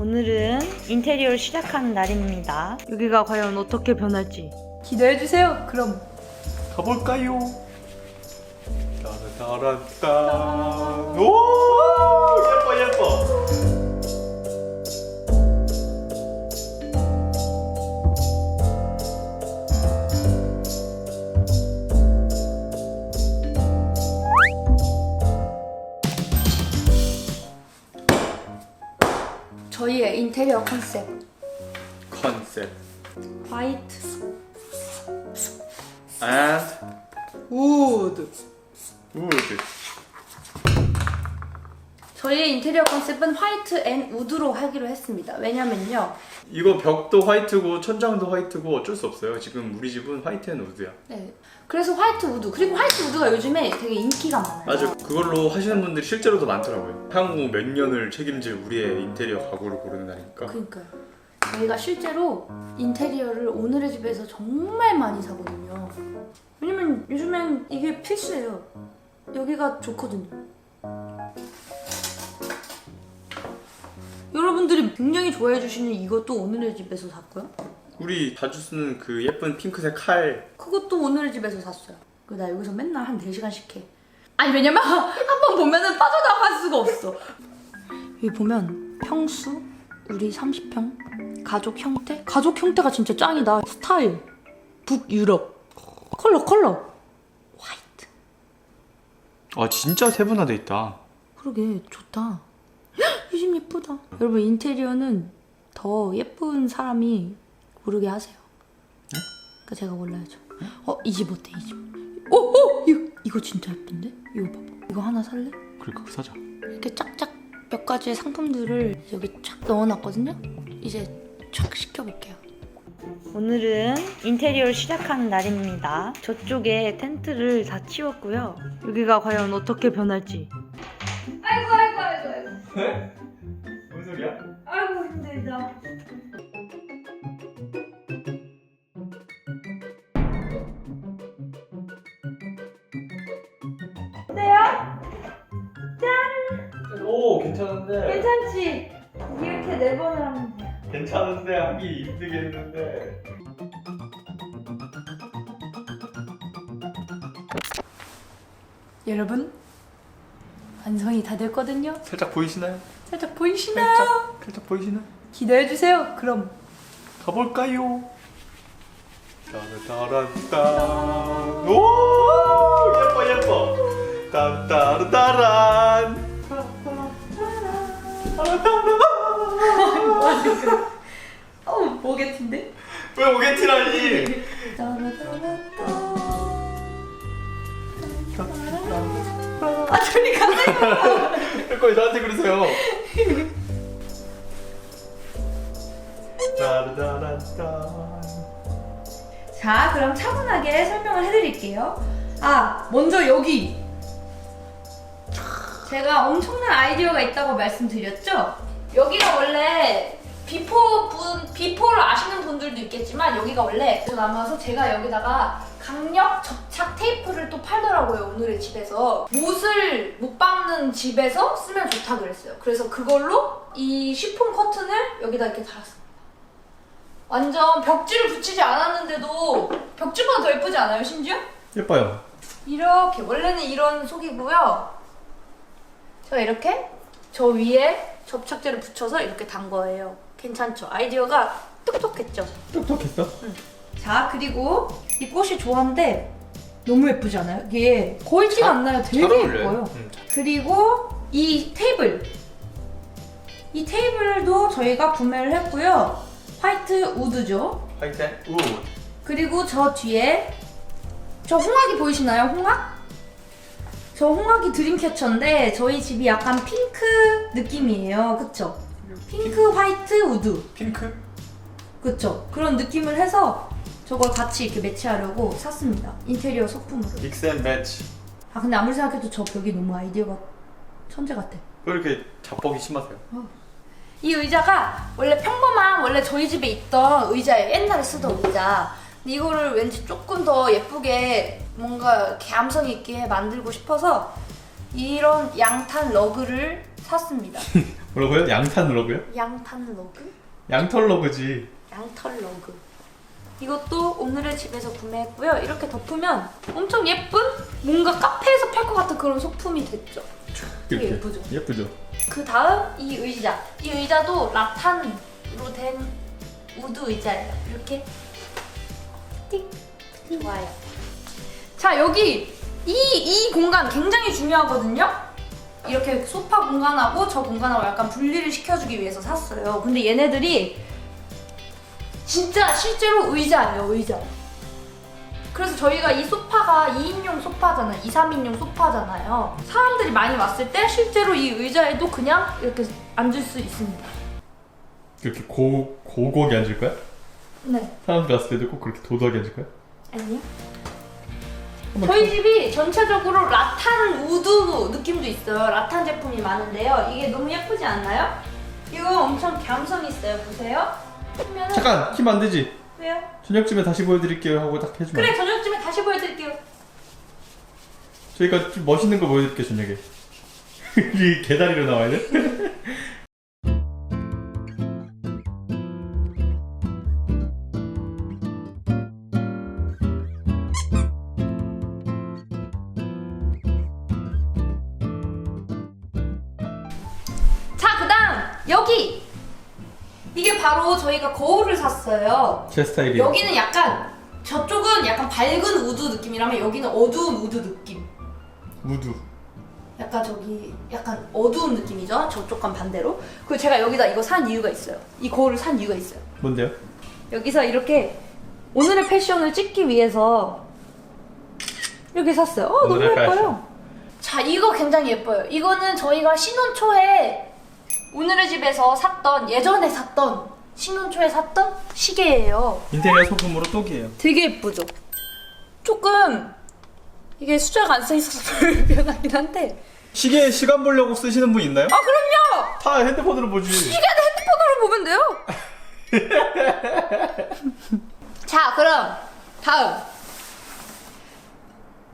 오늘은 인테리어를 시작하는 날입니다. 여기가 과연 어떻게 변할지. 기대해주세요. 그럼 가볼까요? 따라따라따 오 저희의 인테리어 컨셉 컨셉 화이트 and 우드 우드 저희의 인테리어 컨셉은 화이트 앤 우드로 하기로 했습니다. 왜냐면요. 이거 벽도 화이트고 천장도 화이트고 어쩔 수 없어요 지금 우리 집은 화이트 앤 우드야 네. 그래서 화이트 우드 그리고 화이트 우드가 요즘에 되게 인기가 많아요. 맞아 그걸로 하시는 분들이 실제로도 많더라고요 향후 몇 년을 책임질 우리의 인테리어 가구를 고르는 날이니까 그러니까요. 저희가 실제로 인테리어를 오늘의 집에서 정말 많이 사거든요. 왜냐면 요즘엔 이게 필수예요. 여기가 좋거든요. 여러분들이 굉장히 좋아해 주시는 이것도 오늘의 집에서 샀고요. 우리 자주 쓰는 그 예쁜 핑크색 칼 그것도 오늘의 집에서 샀어요. 그나 여기서 맨날 한 4시간씩 해. 아니 왜냐면 한 번 보면은 빠져나갈 수가 없어. 여기 보면 평수 우리 30평 가족 형태 가족 형태가 진짜 짱이다. 스타일 북유럽 컬러 컬러 화이트 아 진짜 세분화돼 있다 그러게 좋다. 이집 예쁘다. 여러분 인테리어는 더 예쁜 사람이 고르게 하세요. 그러니까 제가 골라야죠. 어이 집 어때 이 집? 어 어, 이거 이거 진짜 예쁜데? 이거 봐봐. 이거 하나 살래? 그래 그거 사자 이렇게 짝짝 몇 가지의 상품들을 여기 쫙 넣어놨거든요. 이제 쫙 시켜볼게요. 오늘은 인테리어를 시작하는 날입니다. 저쪽에 텐트를 다 치웠고요. 여기가 과연 어떻게 변할지. 아이고 아이고 아이고 아이고 네? 뭔 소리야? 아이고 힘들다. 오 괜찮은데 괜찮지? 이렇게 네 번을 하면 돼. 괜찮은데 하기 힘들겠는데 여러분 완성이 다 됐거든요. 살짝 보이시나요? 살짝 보이시나요? 살짝 살짝 보이시나요? 기대해 주세요. 그럼 가볼까요? 따라따란따 오 예뻐 예뻐 딴따르따란 어 뭐겠는데? 왜 오겠지라니 아 저리 가세요. 왜 저한테 그러세요 자 그럼 차분하게 설명을 해드릴게요. 아 먼저 여기 제가 엄청난 아이디어가 있다고 말씀드렸죠? 여기가 원래 비포 분 비포를 아시는 분들도 있겠지만 여기가 원래 남아서 제가 여기다가 강력 접착 테이프를 또 팔더라고요 오늘의 집에서 못을 못 박는 집에서 쓰면 좋다 그랬어요. 그래서 그걸로 이 쉬폰 커튼을 여기다 이렇게 달았어요. 완전 벽지를 붙이지 않았는데도 벽지보다 더 예쁘지 않아요 심지어? 예뻐요 이렇게 원래는 이런 속이고요. 제가 이렇게 저 위에 접착제를 붙여서 이렇게 단 거예요. 괜찮죠? 아이디어가 똑똑했죠? 똑똑했어? 자 그리고 이 꽃이 좋아한데 너무 예쁘지 않아요? 이게 거의 티가 안 나요. 되게 예뻐요. 응, 그리고 이 테이블 이 테이블도 저희가 구매를 했고요. 화이트 우드죠. 화이트 우 그리고 저 뒤에 저 홍학이 보이시나요? 홍학? 저 홍학이 드림캐쳐인데 저희 집이 약간 핑크 느낌이에요. 그쵸? 핑크 화이트 우드. 핑크? 그쵸? 그런 느낌을 해서 저걸 같이 이렇게 매치하려고 샀습니다. 인테리어 소품으로. 믹스앤 매치 아 근데 아무리 생각해도 저 벽이 너무 아이디어가 천재 같아. 왜 이렇게 자뻑이 심하세요? 이 의자가 원래 평범한 원래 저희 집에 있던 의자예요. 옛날에 쓰던 의자. 근데 이거를 왠지 조금 더 예쁘게 뭔가 감성 있게 만들고 싶어서 이런 양탄 러그를 샀습니다. 뭐라고요? 양탄 러그요? 양탄 러그? 양털 러그지. 양털 러그. 이것도 오늘의 집에서 구매했고요. 이렇게 덮으면 엄청 예쁜 뭔가 카페에서 팔 것 같은 그런 소품이 됐죠. 되게. 예쁘죠? 예쁘죠. 그 다음 이 의자. 이 의자도 라탄으로 된 우드 의자예요. 이렇게 띡 좋아요. 자 여기 이 이 공간 굉장히 중요하거든요. 이렇게 소파 공간하고 저 공간하고 약간 분리를 시켜주기 위해서 샀어요. 근데 얘네들이 진짜 실제로 의자예요, 의자. 그래서 저희가 이 소파가 2인용 소파잖아요. 2, 3인용 소파잖아요. 사람들이 많이 왔을 때 실제로 이 의자에도 그냥 이렇게 앉을 수 있습니다. 이렇게 고 고고하게 앉을 거야? 네. 사람들 왔을 때도 꼭 그렇게 도도하게 앉을 거야? 아니요. 저희 집이 전체적으로 라탄 우드 느낌도 있어요. 라탄 제품이 많은데요. 이게 너무 예쁘지 않나요? 이거 엄청 감성 있어요. 보세요. 하면은 잠깐 키면 안 되지. 왜요? 저녁쯤에 다시 보여드릴게요 하고 딱 해주면. 그래 저녁쯤에 다시 보여드릴게요. 저희가 좀 멋있는 거 보여드릴게요 저녁에. 이 개다리로 나와야 돼? 자 그다음 여기 이게 바로 저희가 거울을 샀어요. 제 스타일이에요. 여기는 약간 저쪽은 약간 밝은 우드 느낌이라면 여기는 어두운 우드 느낌. 우드. 약간 저기 약간 어두운 느낌이죠. 저쪽과 반대로. 그리고 제가 여기다 이거 산 이유가 있어요. 이 거울을 산 이유가 있어요. 뭔데요? 여기서 이렇게 오늘의 패션을 찍기 위해서 이렇게 샀어요. 어, 너무 오늘의 예뻐요. 자, 이거 굉장히 예뻐요. 이거는 저희가 신혼 초에 오늘의 집에서 샀던 예전에 샀던 신혼 초에 샀던 시계예요. 인테리어 소품으로 똑이에요. 되게 예쁘죠? 조금 이게 숫자가 안써 있어서 불편하긴 한데 시계 시간 보려고 쓰시는 분 있나요? 아 그럼요! 다 핸드폰으로 보지. 시계는 핸드폰으로 보면 돼요. 자, 그럼 다음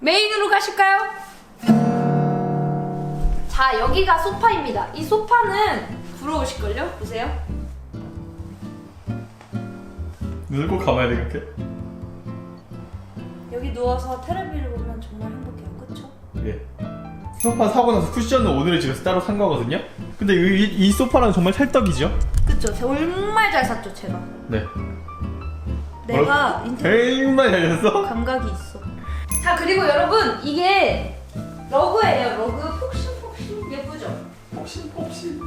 메인으로 가실까요? 자, 여기가 소파입니다. 이 소파는 부러우실걸요? 보세요. 눈을 꼭 감아야 돼 그렇게? 여기 누워서 테레비를 보면 정말 행복해요. 그쵸? 예. 소파 사고 나서 쿠션은 오늘의 집에서 따로 산 거거든요. 근데 이, 이 소파랑 정말 찰떡이죠? 그쵸? 정말 잘 샀죠, 제가. 네. 내가 인터넷 정말 잘 샀어? 감각이 있어. 자 그리고 여러분 이게 러그예요. 러그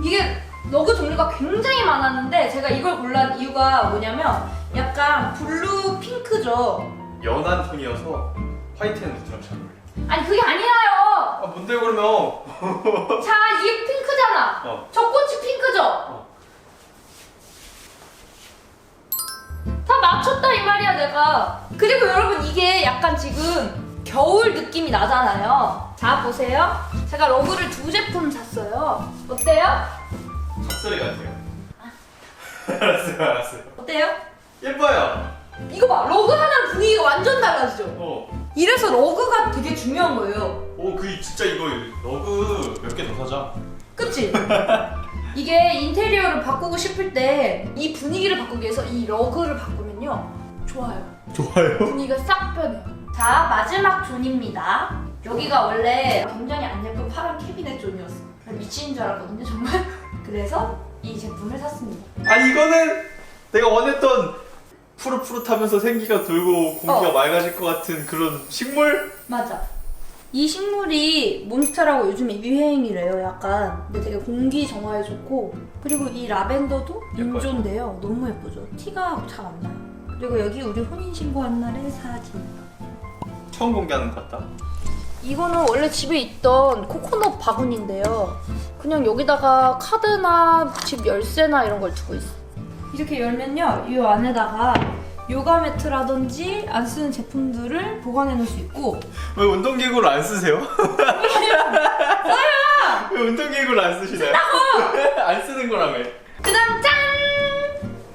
이게 러그 종류가 굉장히 많았는데 제가 이걸 골란 이유가 뭐냐면 약간 블루 핑크죠. 연한 톤이어서 화이트는 누드랑 잘 어울려. 아니 그게 아니라요. 아 뭔데 그러면? 자 이게 핑크잖아. 어. 저 꽃이 핑크죠. 다 맞췄다 이 말이야 내가. 그리고 여러분 이게 약간 지금 겨울 느낌이 나잖아요. 자 보세요. 제가 러그를 두 제품 샀어요. 어때요? 탑소리 같아요. 알았어요, 알았어요. 어때요? 예뻐요. 이거 봐 러그 하나로 분위기가 완전 달라지죠. 어. 이래서 러그가 되게 중요한 거예요. 오, 그 진짜 이거 러그 몇 개 더 사자. 그치? 이게 인테리어를 바꾸고 싶을 때 이 분위기를 바꾸기 위해서 이 러그를 바꾸면요 좋아요. 좋아요. 분위기가 싹 변해요. 자 마지막 존입니다. 여기가 원래 굉장히 안 예쁜 파란 캐비넷 존이었어. 미친인 줄 알았거든요 정말. 그래서 이 제품을 샀습니다. 아 이거는 내가 원했던 푸릇푸릇하면서 생기가 돌고 공기가 어. 맑아질 것 같은 그런 식물? 맞아. 이 식물이 몬스테라고 요즘에 유행이래요 약간. 근데 되게 공기 정화에 좋고 그리고 이 라벤더도 예뻐요. 인조인데요. 너무 예쁘죠. 티가 잘 안 나요. 그리고 여기 우리 혼인 신고한 날의 사진. 처음 공개하는 것 같다. 이거는 원래 집에 있던 코코넛 바구니인데요. 그냥 여기다가 카드나 집 열쇠나 이런 걸 두고 있어. 이렇게 열면요, 이 안에다가 요가 매트라든지 안 쓰는 제품들을 보관해 놓을 수 있고 왜 운동기구를 안 쓰세요? 써요! 왜 운동기구를 안 쓰시나요? 안 쓰는 거라며. 그다음 짠!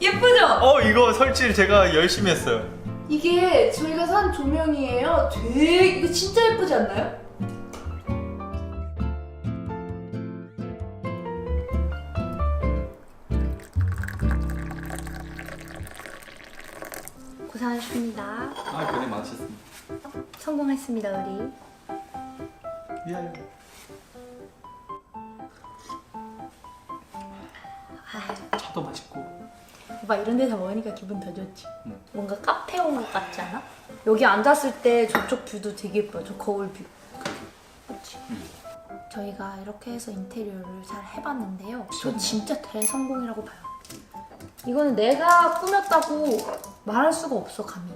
예쁘죠? 어 이거 설치를 제가 열심히 했어요. 이게 저희가 산 조명이에요. 되게 이거 진짜 예쁘지 않나요? 고생하셨습니다. 아 고생 많으셨습니다. 성공했습니다 우리. 예, 예. 미안해요. 차도 맛있고 오빠 이런 데서 먹으니까 기분 더 좋지. 응. 뭔가 카페 온 것 같지 않아? 여기 앉았을 때 저쪽 뷰도 되게 예뻐요. 저 거울 뷰. 그렇지. 저희가 이렇게 해서 인테리어를 잘 해봤는데요. 저 진짜 대성공이라고 봐요. 이거는 내가 꾸몄다고 말할 수가 없어 감히.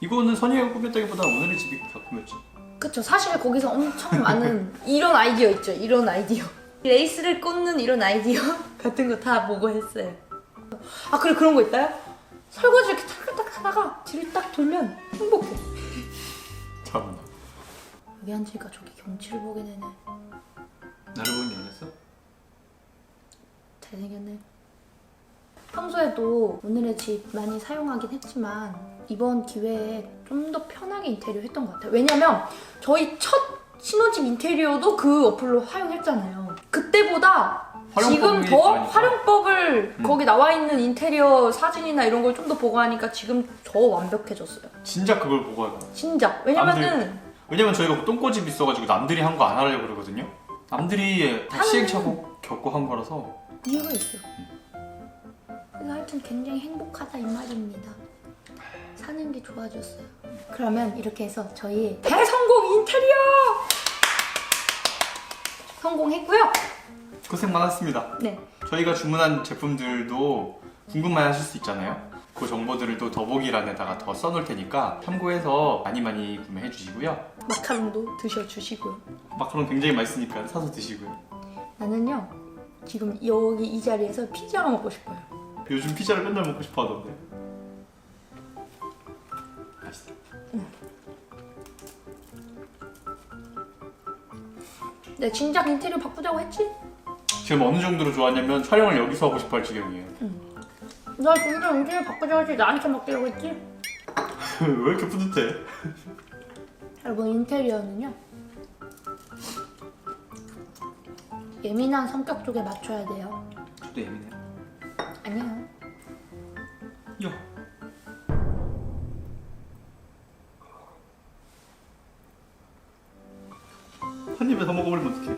이거는 선이가 꾸몄다기보다 오늘의 집이 다 꾸몄지. 그쵸 사실 거기서 엄청 많은 이런 아이디어 있죠 이런 아이디어 레이스를 꽂는 이런 아이디어 같은 거 다 보고 했어요 아 그래 그런 거 있다요? 설거지 이렇게 탁탁 하다가 뒤를 딱 돌면 행복해 잘한다. 여기 앉으니까 저기 경치를 보게 되네 나를 보는 게 아니었어? 잘생겼네 평소에도 오늘의 집 많이 사용하긴 했지만 이번 기회에 좀 더 편하게 인테리어 했던 것 같아요 왜냐면 저희 첫 신혼집 인테리어도 그 어플로 활용했잖아요 그때보다 지금 활용법이 더 다르니까. 활용법을 음. 거기 나와 있는 인테리어 사진이나 이런 걸 좀 더 보고 하니까 지금 더 완벽해졌어요 진짜 그걸 보고 하다. 진짜 왜냐면은 왜냐면 저희가 똥꼬집 있어가지고 남들이 한 거 안 하려고 그러거든요. 남들이 다 하는- 시행착오 겪고 한 거라서 이유가 있어요. 그래서 하여튼 굉장히 행복하다 이 말입니다. 사는 게 좋아졌어요. 그러면 이렇게 해서 저희 대성공 인테리어 성공했고요. 고생 많았습니다. 네, 저희가 주문한 제품들도 궁금해 하실 수 있잖아요. 그 정보들을 또 더보기란에다가 더 써놓을 테니까 참고해서 많이 많이 구매해 주시고요. 마카롱도 드셔주시고요. 마카롱 굉장히 맛있으니까 사서 드시고요. 나는요 지금 여기 이 자리에서 피자가 먹고 싶어요. 요즘 피자를 맨날 먹고 싶어 하던데. 맛있어. 내 진작 인테리어 바꾸자고 했지? 지금 어느 정도로 좋았냐면 촬영을 여기서 하고 싶어 할 지경이에요. 나 진작 인테리어 바꾸자고 했지 나한테 맡기라고 했지? 왜 이렇게 뿌듯해? 여러분 인테리어는요 예민한 성격 쪽에 맞춰야 돼요. 저도 예민해요. 아니요. 야. 집에서 먹어버리면 어떡해